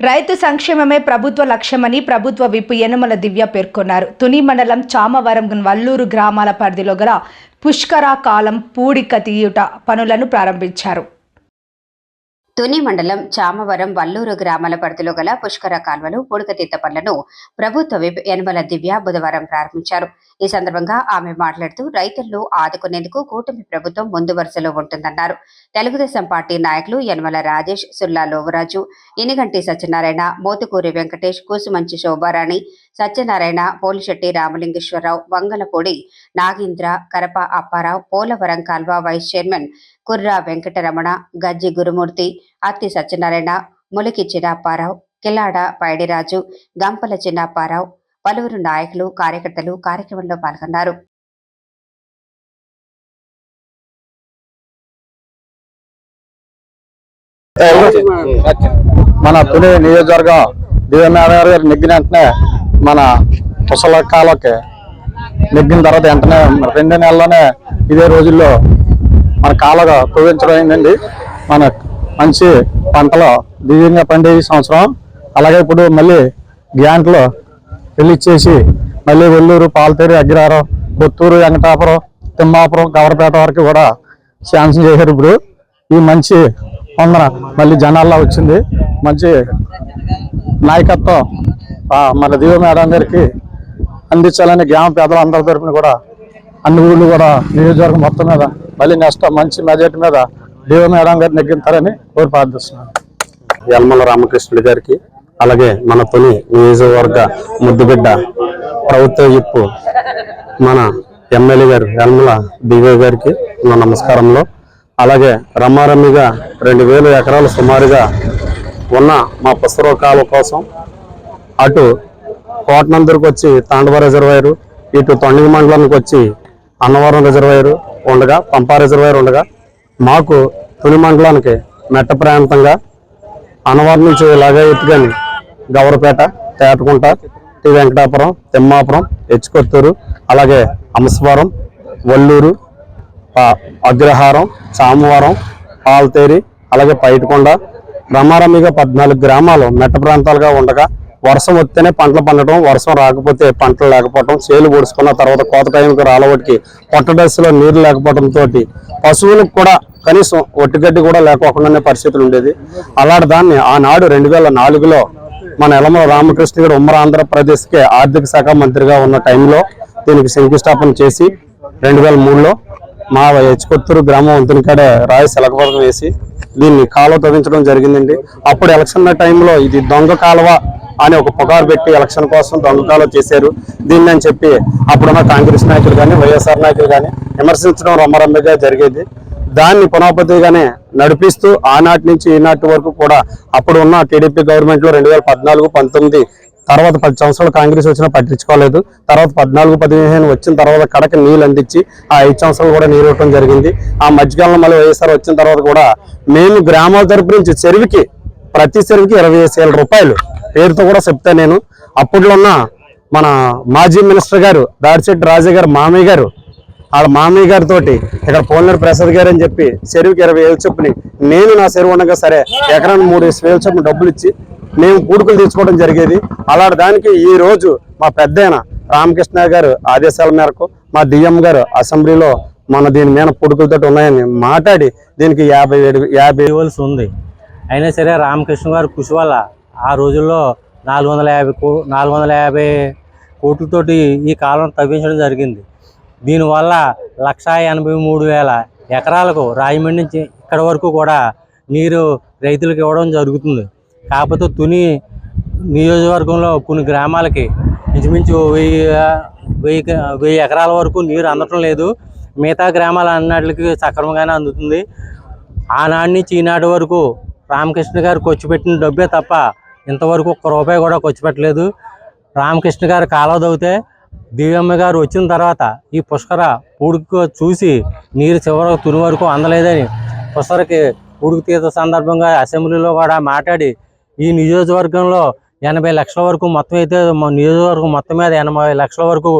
రైతు సంక్షేమమే ప్రభుత్వ లక్ష్యమని ప్రభుత్వ విప్ యనమల దివ్య పేర్కొన్నారు. తుని మండలం చామవరం వల్లూరు గ్రామాల పరిధిలో గల పుష్కర కాలం పూడిక తీయుట పనులను ప్రారంభించారు. తుని మండలం చామవరం వల్లూరు గ్రామాల పరిధిలో గల పుష్కర కాల్వలు పూడికతీత పనులను ప్రభుత్వ విప్ యనమల దివ్య బుధవారం ప్రారంభించారు. ఈ సందర్భంగా ఆమె మాట్లాడుతూ రైతులను ఆదుకునేందుకు కూటమి ప్రభుత్వం ముందు వరుసలో ఉంటుందన్నారు. తెలుగుదేశం పార్టీ నాయకులు యనమల రాజేష్ సుల్లా లోవరాజు ఇనిగంటి సత్యనారాయణ మోతుకూరి వెంకటేష్ కూసుమంచి శోభారాణి సత్యనారాయణ పోలిశెట్టి రామలింగేశ్వరరావు వంగలపూడి నాగేంద్ర కరప అప్పారావు పోలవరం కాల్వ వైస్ చైర్మన్ కుర్రా వెంకటరమణ గజ్జి గురుమూర్తి అత్తి సత్యనారాయణ ములికి చిన్నప్పారావు కిలాడ పైడిరాజు గంపల చిన్నప్పారావు పలువురు నాయకులు కార్యకర్తలు కార్యక్రమంలో పాల్గొన్నారు. మన పుణె నియోజకవర్గ దేవనారాయణ గారు నెగ్గిన వెంటనే మన ముసల కాలకి నెగ్గిన తర్వాత వెంటనే రెండు నెలల్లోనే ఇదే రోజుల్లో మన కాలగా తవ్వించడం అయిందండి. మన మంచి పంటలు దివ్యంగా పండే ఈ సంవత్సరం. అలాగే ఇప్పుడు మళ్ళీ గ్యాంట్లో పెళ్ళిచ్చేసి మళ్ళీ వెల్లూరు పాలతేరి అగ్రహారం బొత్తూరు వెంకటాపురం తిమ్మాపురం గవరపేట వరకు కూడా శాంక్షన్ చేశారు ఇప్పుడు. ఈ మంచి వందన మళ్ళీ జనాల్లో వచ్చింది. మంచి నాయకత్వం మన దివ మేడం గారికి అందించాలని గ్రామ పేదలందరి తరపున కూడా అన్ని ఊళ్ళు కూడా నియోజకవర్గం మొత్తం మీద మళ్ళీ నెక్స్ట్ మంచి మెజార్టీ మీద దివ మేడం గారిని నెగ్గింతారని కోరి ప్రార్థిస్తున్నాను. యల్మల రామకృష్ణుడి గారికి అలాగే మన తొలి నియోజకవర్గ ముద్దుబిడ్డ ప్రభుత్వ ఇప్పు మన ఎమ్మెల్యే గారు యల్మల దివ్య గారికి నా నమస్కారంలో అలాగే రమారమ్మిగా రెండు వేల ఎకరాలు సుమారుగా ఉన్న మా పుస్తకాల కోసం అటు కోటనందరికి వచ్చి తాండవ రిజర్వాయరు ఇటు తొండగి మండలానికి వచ్చి అన్నవరం రిజర్వాయరు ఉండగా పంపా రిజర్వాయర్ ఉండగా మాకు తొలి మండలానికి మెట్ట ప్రాంతంగా అన్నవరం నుంచి ఇలాగే ఎత్తుకొని గౌరపేట తేటకుంట టి వెంకటాపురం తిమ్మాపురం హెచ్కొత్తూరు అలాగే అంశవరం వల్లూరు అగ్రహారం సామవరం పాల్తేరి అలాగే పైటకొండ రమారమిగా పద్నాలుగు గ్రామాలు మెట్ట ప్రాంతాలుగా ఉండగా వర్షం వస్తేనే పంటలు పండటం వర్షం రాకపోతే పంటలు లేకపోవడం చేలు పొడుచుకున్న తర్వాత కోత టైంకి రాలవటికి పొట్ట దశలో నీరు లేకపోవడంతో పశువులకు కూడా కనీసం ఒట్టిగడ్డి కూడా లేకోకుండానే పరిస్థితులు ఉండేది. అలాంటి దాన్ని ఆనాడు రెండు వేల నాలుగులో మన ఎలమల రామకృష్ణ గారు ఉమ్మర ఆంధ్రప్రదేశ్కి ఆర్థిక శాఖ మంత్రిగా ఉన్న టైంలో దీనికి శంకుస్థాపన చేసి రెండు వేల మూడులో మా హెచ్కొత్తూరు గ్రామం వంతునికాడే రాయి శలకపథకం వేసి దీన్ని కాలువ తవ్వించడం జరిగిందండి. అప్పుడు ఎలక్షన్ టైంలో ఇది దొంగ కాలువ అని ఒక పుకారు పెట్టి ఎలక్షన్ కోసం దొంగ కాలువ చేశారు. దీన్ని అని చెప్పి అప్పుడున్న కాంగ్రెస్ నాయకులు కానీ వైఎస్ఆర్ నాయకులు కానీ విమర్శించడం రమ్మరమ్మగా జరిగేది. దాన్ని పునఃపతిగానే నడిపిస్తూ ఆనాటి నుంచి ఈనాటి వరకు కూడా అప్పుడు ఉన్న టీడీపీ గవర్నమెంట్లో రెండు వేల పద్నాలుగు పంతొమ్మిది తర్వాత పది సంవత్సరాలు కాంగ్రెస్ వచ్చినా పట్టించుకోలేదు. తర్వాత పద్నాలుగు పదిహేను వచ్చిన తర్వాత కడక నీళ్ళు అందించి ఆ ఐదు సంవత్సరాలు కూడా నీరు ఇవ్వడం జరిగింది. ఆ మధ్యకాలంలో మళ్ళీ వైఎస్ఆర్ వచ్చిన తర్వాత కూడా మేము గ్రామాల తరపు నుంచి చెరువుకి ప్రతి చెరువుకి ఇరవై వేల రూపాయలు పేరుతో కూడా చెప్తా నేను. అప్పట్లో ఉన్న మన మాజీ మినిస్టర్ గారు దాడిశెట్టి రాజా గారు మామయ్య గారు వాళ్ళ మామయ్య గారితో ఇక్కడ పోలినర్ ప్రసాద్ గారు అని చెప్పి చెరువుకి ఇరవై వేలు చొప్పుని నేను నా చెరువు ఉండగా సరే ఎకరానికి మూడు వేలు చొప్పున డబ్బులు ఇచ్చి మేము కూడుకులు తీసుకోవడం జరిగేది. అలాంటి దానికి ఈ రోజు మా పెద్దయిన రామకృష్ణ గారు ఆదేశాల మేరకు మా డిఎం గారు అసెంబ్లీలో మన దీని మీద పుడుకులతో ఉన్నాయని మాట్లాడి దీనికి యాభై ఏడు యాభై ఇవ్వాల్సి ఉంది. అయినా సరే రామకృష్ణ గారు కృషి వల్ల ఆ రోజుల్లో నాలుగు వందల యాభై కో నాలుగు వందల యాభై కోట్లతోటి ఈ కాలం తవ్వించడం జరిగింది. దీనివల్ల లక్షా ఎనభై మూడు వేల ఎకరాలకు రాజమండ్రి నుంచి ఇక్కడ వరకు కూడా నీరు రైతులకు ఇవ్వడం జరుగుతుంది. కాకపోతే తుని నియోజకవర్గంలో కొన్ని గ్రామాలకి ఇంచుమించు వెయ్యి వెయ్యి వెయ్యి ఎకరాల వరకు నీరు అందటం లేదు. మిగతా గ్రామాలు అన్నట్లకి సక్రమంగానే అందుతుంది. ఆనాటి నుంచి ఈనాటి వరకు రామకృష్ణ గారు ఖర్చు పెట్టిన డబ్బే తప్ప ఇంతవరకు ఒక్క రూపాయి కూడా ఖర్చు పెట్టలేదు. రామకృష్ణ గారు కాలువ దివ్యమ్మ గారు వచ్చిన తర్వాత ఈ పుష్కర పూడుకు చూసి నీరు చివరకు తుని వరకు అందలేదని పుష్కరకి ఉడుకు తీత సందర్భంగా అసెంబ్లీలో కూడా మాట్లాడి ఈ నియోజకవర్గంలో ఎనభై లక్షల వరకు మొత్తం అయితే నియోజకవర్గం మొత్తం మీద ఎనభై లక్షల వరకు